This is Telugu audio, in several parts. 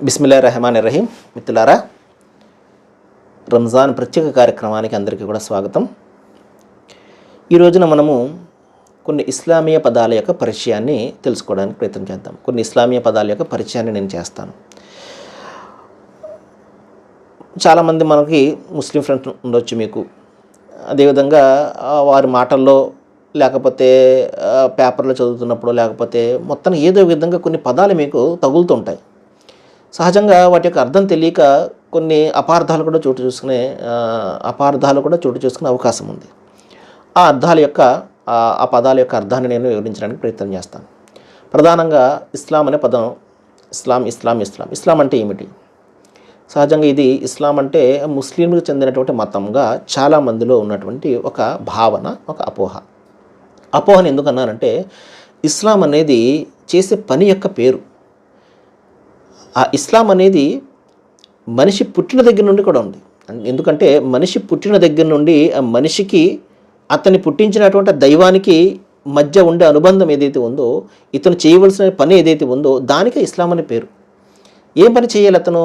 బిస్మిల్లా రెహమాన్ రహీం మిత్రులారా రంజాన్ ప్రత్యేక కార్యక్రమానికి అందరికీ కూడా స్వాగతం. ఈ రోజున మనము కొన్ని ఇస్లామీయ పదాల యొక్క పరిచయాన్ని తెలుసుకోవడానికి ప్రయత్నం చేద్దాం. కొన్ని ఇస్లామీయ పదాల యొక్క పరిచయాన్ని నేను చేస్తాను. చాలామంది మనకి ముస్లిం ఫ్రెండ్స్ ఉండొచ్చు మీకు. అదేవిధంగా వారి మాటల్లో లేకపోతే పేపర్లో చదువుతున్నప్పుడు లేకపోతే మొత్తం ఏదో విధంగా కొన్ని పదాలు మీకు తగులుతుంటాయి సహజంగా వాటి యొక్క అర్థం తెలియక కొన్ని అపార్థాలు కూడా చోటు చూసుకునే అపార్థాలు కూడా చోటు చేసుకునే అవకాశం ఉంది. ఆ అర్థాల యొక్క ఆ పదాల యొక్క అర్థాన్ని నేను వివరించడానికి ప్రయత్నం చేస్తాను. ప్రధానంగా ఇస్లాం అనే పదం ఇస్లాం ఇస్లాం ఇస్లాం. ఇస్లాం అంటే ఏమిటి? సహజంగా ఇది ఇస్లాం అంటే ముస్లింలకు చెందినటువంటి మతంగా చాలా మందిలో ఉన్నటువంటి ఒక భావన ఒక అపోహ. అపోహను ఎందుకన్నానంటే ఇస్లాం అనేది చేసే పని యొక్క పేరు. ఆ ఇస్లాం అనేది మనిషి పుట్టిన దగ్గర నుండి కూడా ఉంది. ఎందుకంటే మనిషి పుట్టిన దగ్గర నుండి ఆ మనిషికి అతన్ని పుట్టించినటువంటి దైవానికి మధ్య ఉండే అనుబంధం ఏదైతే ఉందో ఇతను చేయవలసిన పని ఏదైతే ఉందో దానికే ఇస్లాం అనే పేరు. ఏం పని చేయాలి అతను?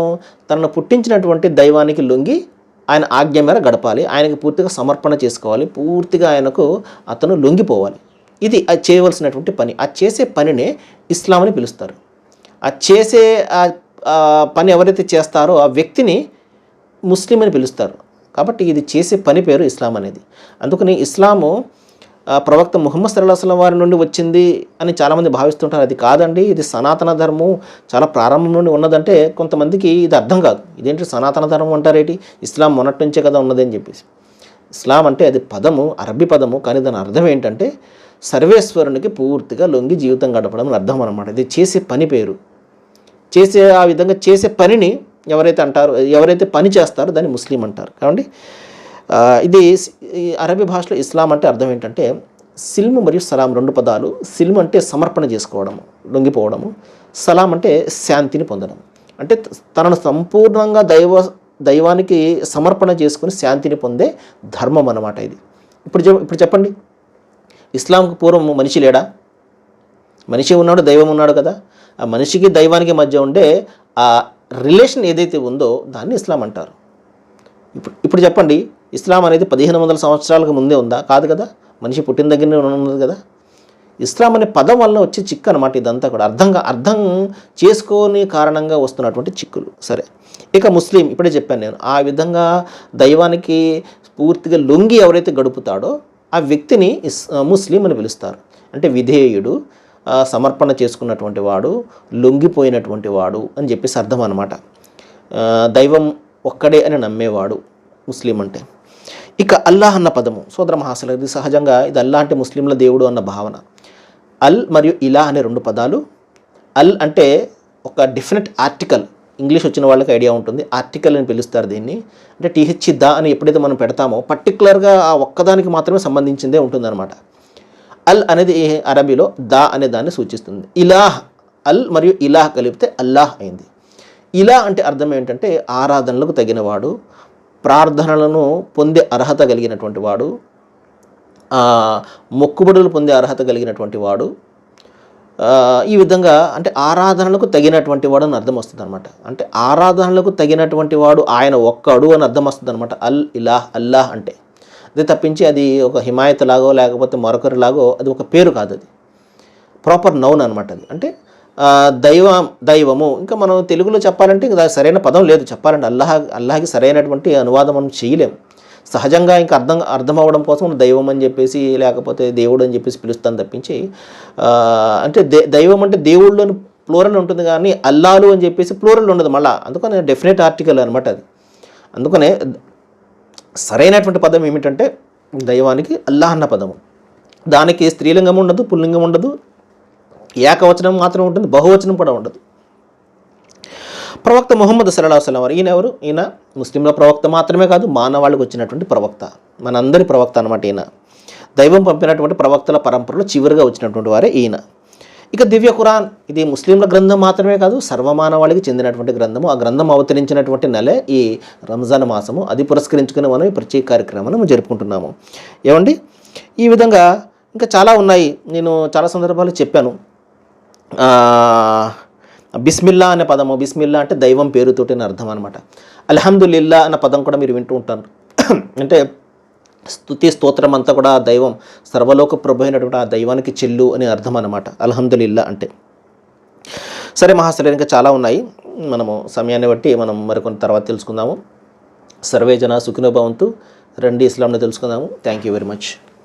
తనను పుట్టించినటువంటి దైవానికి లొంగి ఆయన ఆజ్ఞ మేర గడపాలి ఆయనకు పూర్తిగా సమర్పణ చేసుకోవాలి పూర్తిగా ఆయనకు అతను లొంగిపోవాలి. ఇది అది చేయవలసినటువంటి పని. ఆ చేసే పనినే ఇస్లాం అని పిలుస్తారు. చేసే ఆ పని ఎవరైతే చేస్తారో ఆ వ్యక్తిని ముస్లిం అని పిలుస్తారు. కాబట్టి ఇది చేసే పని పేరు ఇస్లాం అనేది. అందుకని ఇస్లాము ప్రవక్త ముహమ్మద్ సల్లాహం వారి నుండి వచ్చింది అని చాలామంది భావిస్తుంటారు. అది కాదండి ఇది సనాతన ధర్మం చాలా ప్రారంభం నుండి ఉన్నదంటే కొంతమందికి ఇది అర్థం కాదు. ఇదేంటి సనాతన ధర్మం అంటారేటి? ఇస్లాం మొన్నటి నుంచే కదా ఉన్నది అని చెప్పేసి. ఇస్లాం అంటే అది పదము అరబీ పదము కానీ దాని అర్థం ఏంటంటే సర్వేశ్వరునికి పూర్తిగా లొంగి జీవితం గడపడం అని అర్థం అనమాట ఇది చేసే పని పేరు. చేసే ఆ విధంగా చేసే పనిని ఎవరైతే అంటారో ఎవరైతే పని చేస్తారో దాన్ని ముస్లిం అంటారు. కాబట్టి ఇది అరబీ భాషలో ఇస్లాం అంటే అర్థం ఏంటంటే సిల్మ్ మరియు సలాం రెండు పదాలు సిల్మ్ అంటే సమర్పణ చేసుకోవడము లొంగిపోవడము సలాం అంటే శాంతిని పొందడం అంటే తనను సంపూర్ణంగా దైవ దైవానికి సమర్పణ చేసుకుని శాంతిని పొందే ధర్మం అన్నమాట ఇది. ఇప్పుడు చెప్- ఇప్పుడు చెప్పండి. ఇస్లాంకు పూర్వం మనిషి లేడా? మనిషి ఉన్నాడు దైవం ఉన్నాడు కదా. ఆ మనిషికి దైవానికి మధ్య ఉండే ఆ రిలేషన్ ఏదైతే ఉందో దాన్ని ఇస్లాం అంటారు. ఇప్పుడు ఇప్పుడు చెప్పండి ఇస్లాం అనేది పదిహేను వందల సంవత్సరాలకు ముందే ఉందా? కాదు కదా. మనిషి పుట్టిన దగ్గరనే ఉన్నది కదా. ఇస్లాం అనే పదం వల్ల వచ్చే చిక్కు అనమాట ఇదంతా కూడా. అర్థంగా అర్థం చేసుకోని కారణంగా వస్తున్నటువంటి చిక్కులు. సరే. ఇక ముస్లిం ఇప్పుడే చెప్పాను నేను ఆ విధంగా దైవానికి పూర్తిగా లొంగి ఎవరైతే గడుపుతాడో ఆ వ్యక్తిని ఇస్ ముస్లిం అని పిలుస్తారు. అంటే విధేయుడు సమర్పణ చేసుకున్నటువంటి వాడు లొంగిపోయినటువంటి వాడు అని చెప్పేసి అర్థం అనమాట దైవం ఒక్కడే అని నమ్మేవాడు ముస్లిం అంటే. ఇక అల్లాహ్ అన్న పదము సోదర మహాసల ఇది సహజంగా ఇది అల్లాహ్ అంటే ముస్లింల దేవుడు అన్న భావన. అల్ మరియు ఇలా అనే రెండు పదాలు అల్ అంటే ఒక డెఫినెట్ ఆర్టికల్ ఇంగ్లీష్ వచ్చిన వాళ్ళకి ఐడియా ఉంటుంది ఆర్టికల్ అని పిలుస్తారు దీన్ని. అంటే టీహెచ్ దా అని ఎప్పుడైతే మనం పెడతామో పర్టికులర్గా ఆ ఒక్కదానికి మాత్రమే సంబంధించిందే ఉంటుందన్నమాట. అల్ అనేది అరబీలో దా అనే దాన్ని సూచిస్తుంది. ఇలాహ్ అల్ మరియు ఇలాహ్ కలిపితే అల్లాహ్ అయింది. ఇలా అంటే అర్థం ఏంటంటే ఆరాధనలకు తగినవాడు ప్రార్థనలను పొందే అర్హత కలిగినటువంటి వాడు మొక్కుబడులు పొందే అర్హత కలిగినటువంటి వాడు ఈ విధంగా అంటే ఆరాధనలకు తగినటువంటి వాడు అని అర్థం వస్తుంది అనమాట అంటే ఆరాధనలకు తగినటువంటి వాడు ఆయన ఒక్కడు అని అర్థం వస్తుంది అనమాట అల్ ఇలాహ్ అల్లాహ్ అంటే. అది తప్పించి అది ఒక హిమాయత్ లాగో లేకపోతే మరొకరిలాగో అది ఒక పేరు కాదు అది. ప్రాపర్ నౌన్ అనమాట అది. అంటే దైవ దైవం దైవము ఇంకా మనం తెలుగులో చెప్పాలంటే ఇంకా సరైన పదం లేదు. చెప్పాలంటే అల్లాహ్ అల్లాహ్కి సరైనటువంటి అనువాదం మనం చేయలేము సహజంగా ఇంకా అర్థం అర్థం అవ్వడం కోసం దైవం అని చెప్పేసి లేకపోతే దేవుడు అని చెప్పేసి పిలుస్తాను తప్పించి అంటే దే దైవం అంటే దేవుళ్ళని ప్లూరల్ ఉంటుంది కానీ అల్లాలు అని చెప్పేసి ప్లూరల్ ఉండదు మళ్ళీ. అందుకని డెఫినెట్ ఆర్టికల్ అనమాట అది. అందుకనే సరైనటువంటి పదం ఏమిటంటే దైవానికి అల్లాహ్ అన్న పదము. దానికి స్త్రీలింగం ఉండదు పుల్లింగం ఉండదు ఏకవచనం మాత్రం ఉంటుంది బహువచనం కూడా ఉండదు. ప్రవక్త ముహమ్మద్ సల్లా వసలం వారు ఈయన ఎవరు? ఈయన ముస్లింల ప్రవక్త మాత్రమే కాదు మానవాళికి వచ్చినటువంటి ప్రవక్త. మనందరి ప్రవక్త అనమాట ఈయన. దైవం పంపినటువంటి ప్రవక్తల పరంపరలో చివరిగా వచ్చినటువంటి వారే ఈయన. ఇక దివ్య ఖురాన్ ఇది ముస్లింల గ్రంథం మాత్రమే కాదు సర్వమానవాళికి చెందినటువంటి గ్రంథము. ఆ గ్రంథం అవతరించినటువంటి నెలే ఈ రంజాన్ మాసము. అది పురస్కరించుకుని మనం ఈ ప్రత్యేక కార్యక్రమాన్ని మనం జరుపుకుంటున్నాము. ఏమండి? ఈ విధంగా ఇంకా చాలా ఉన్నాయి. నేను చాలా సందర్భాలు చెప్పాను. బిస్మిల్లా అనే పదము. బిస్మిల్లా అంటే దైవం పేరుతోటి అర్థం అనమాట అల్హమ్దులిల్లా అన్న పదం కూడా మీరు వింటూ ఉంటారు. అంటే స్థుతి స్తోత్రం అంతా కూడా ఆ దైవం సర్వలోక ప్రభు అయినటువంటి ఆ దైవానికి చెల్లు అని అర్థం అనమాట అల్హమ్దులిల్లా అంటే. సరే మహాశైలు ఇంకా చాలా ఉన్నాయి. మనము సమయాన్ని బట్టి మనం మరికొన్ని తర్వాత తెలుసుకుందాము. సర్వే జన సుఖినోభవంతు రండి ఇస్లాంని తెలుసుకుందాము. Thank you very much